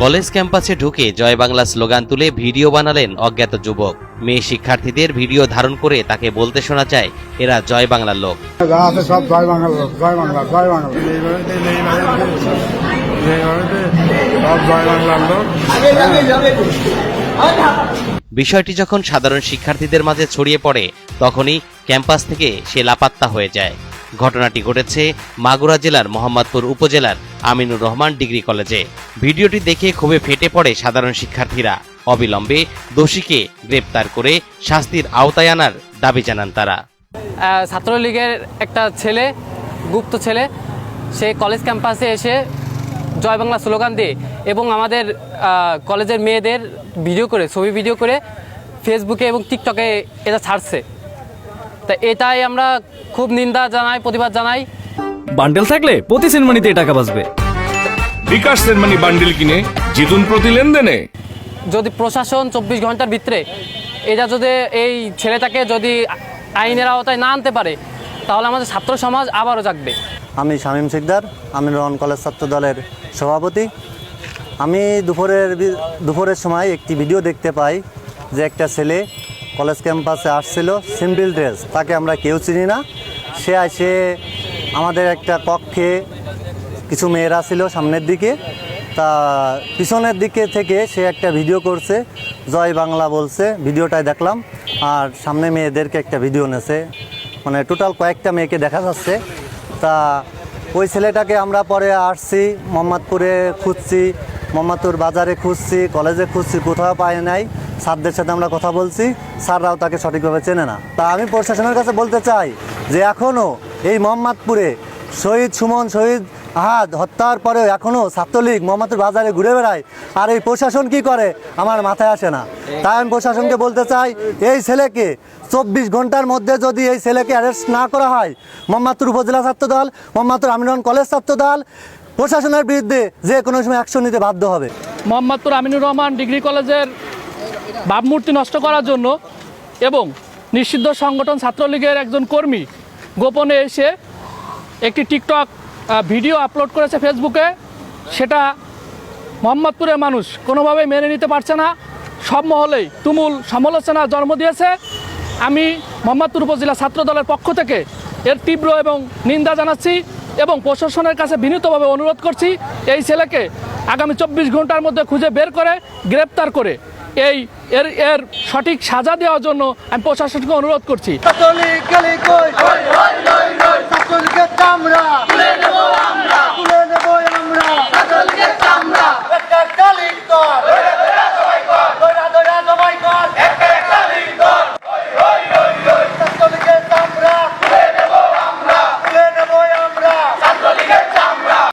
College ক্যাম্পাসে ঢুকে জয় বাংলা স্লোগান তুলে ভিডিও বানালেন অজ্ঞাত যুবক। মেয়ে শিক্ষার্থীদের ভিডিও ধারণ করে তাকে বলতে শোনা যায় এরা জয় বাংলার লোক। সব জয় বাংলা লোক জয় বাংলা জয় বাংলা। জয় বাংলার লোক বিষয়টি যখন সাধারণ শিক্ষার্থীদের মাঝে ছড়িয়ে পড়ে তখনই ক্যাম্পাস থেকে সে লাপাত্তা হয়ে যায়। ঘটনাটি ঘটেছে মাগুরা জেলার মোহাম্মদপুর উপজেলার আমিনুর রহমান ডিগ্রি কলেজে। ভিডিওটি দেখে ক্ষোভে ফেটে পড়ে সাধারণ শিক্ষার্থীরা। অবিলম্বে দোষীকে গ্রেপ্তার করে শাস্তির আওতায় আনার দাবি জানান তারা। ছাত্রলীগের একটা ছেলে, গুপ্ত ছেলে, সে কলেজ ক্যাম্পাসে এসে জয় বাংলা স্লোগান দিয়ে এবং আমাদের কলেজের মেয়েদের ভিডিও করে, ছবি ভিডিও করে ফেসবুকে এবং টিকটকে এটা ছাড়ছে। তা এটাই আমরা খুব নিন্দা জানাই প্রতিবাদ জানাই। বান্ডেল থাকলে প্রতি সেনমানিতে টাকা বাঁচবে। বিকাশ সেনমানি বান্ডিল কিনে জিতুন প্রতি লেনদেনে। যদি প্রশাসন চব্বিশ ঘণ্টার ভিতরে এটা যদি এই ছেলেটাকে যদি আইনের আওতায় না আনতে পারে তাহলে আমাদের ছাত্র সমাজ আবারও জাগবে। আমি শামীম শিকদার আমি রন কলেজ ছাত্র দলের সভাপতি। আমি দুপুরের বি- দুপুরের সময় একটি ভিডিও দেখতে পাই যে একটা ছেলে কলেজ ক্যাম্পাসে আসছিল, সিম্পল ড্রেস, তাকে আমরা কেউ চিনি না। সে এসে আমাদের একটা কক্ষে কিছু মেয়েরা ছিল সামনের দিকে। তা পিছনের দিকে থেকে সে একটা ভিডিও করছে, জয় বাংলা বলছে, ভিডিওটাই দেখলাম। আর সামনে মেয়েদেরকে একটা ভিডিও নেছে মানে টোটাল কয়েকটা মেয়েকে দেখা যাচ্ছে। তা ওই ছেলেটাকে আমরা পরে আসছি, মোহাম্মদপুরে খুঁজছি, মোহাম্মদপুর বাজারে খুঁজছি, কলেজে খুঁজছি, কোথাও পাই নাই। স্যারদের সাথে আমরা কথা বলছি, স্যাররাও তাকে সঠিকভাবে চেনে না। তা আমি প্রশাসনের কাছে বলতে চাই যে এখনও এই মোহাম্মদপুরে শহীদ সুমন, শহীদ আহাদ হত্যার পরেও এখনও ছাত্রলীগ মোহাম্মদপুর বাজারে ঘুরে বেড়ায়, আর এই প্রশাসন কি করে আমার মাথায় আসে না। তাই আমি প্রশাসনকে বলতে চাই, এই ছেলেকে চব্বিশ ঘণ্টার মধ্যে যদি এই ছেলেকে অ্যারেস্ট না করা হয়, মোহাম্মদপুর উপজেলা ছাত্র দল, মোহাম্মদপুর আমিরন কলেজ ছাত্র দল, প্রশাসনের বিরুদ্ধে যে কোনো সময় অ্যাকশন নিতে বাধ্য হবে। মোহাম্মদপুর আমিনুর রহমান ডিগ্রি কলেজের ভাবমূর্তি নষ্ট করার জন্য এবং নিষিদ্ধ সংগঠন ছাত্রলীগের একজন কর্মী গোপনে এসে একটি টিকটক ভিডিও আপলোড করেছে ফেসবুকে সেটা মোহাম্মদপুরের মানুষ কোনোভাবেই মেনে নিতে পারছে না। সব মহলেই তুমুল সমালোচনা জন্ম দিয়েছে। আমি মোহাম্মদপুর উপজেলা ছাত্র দলের পক্ষ থেকে এর তীব্র এবং নিন্দা জানাচ্ছি এবং প্রশাসনের কাছে বিনীতভাবে অনুরোধ করছি, এই ছেলেকে আগামী চব্বিশ ঘণ্টার মধ্যে খুঁজে বের করে, গ্রেপ্তার করে এই এর এর সঠিক সাজা দেওয়ার জন্য আমি প্রশাসনকে অনুরোধ করছি।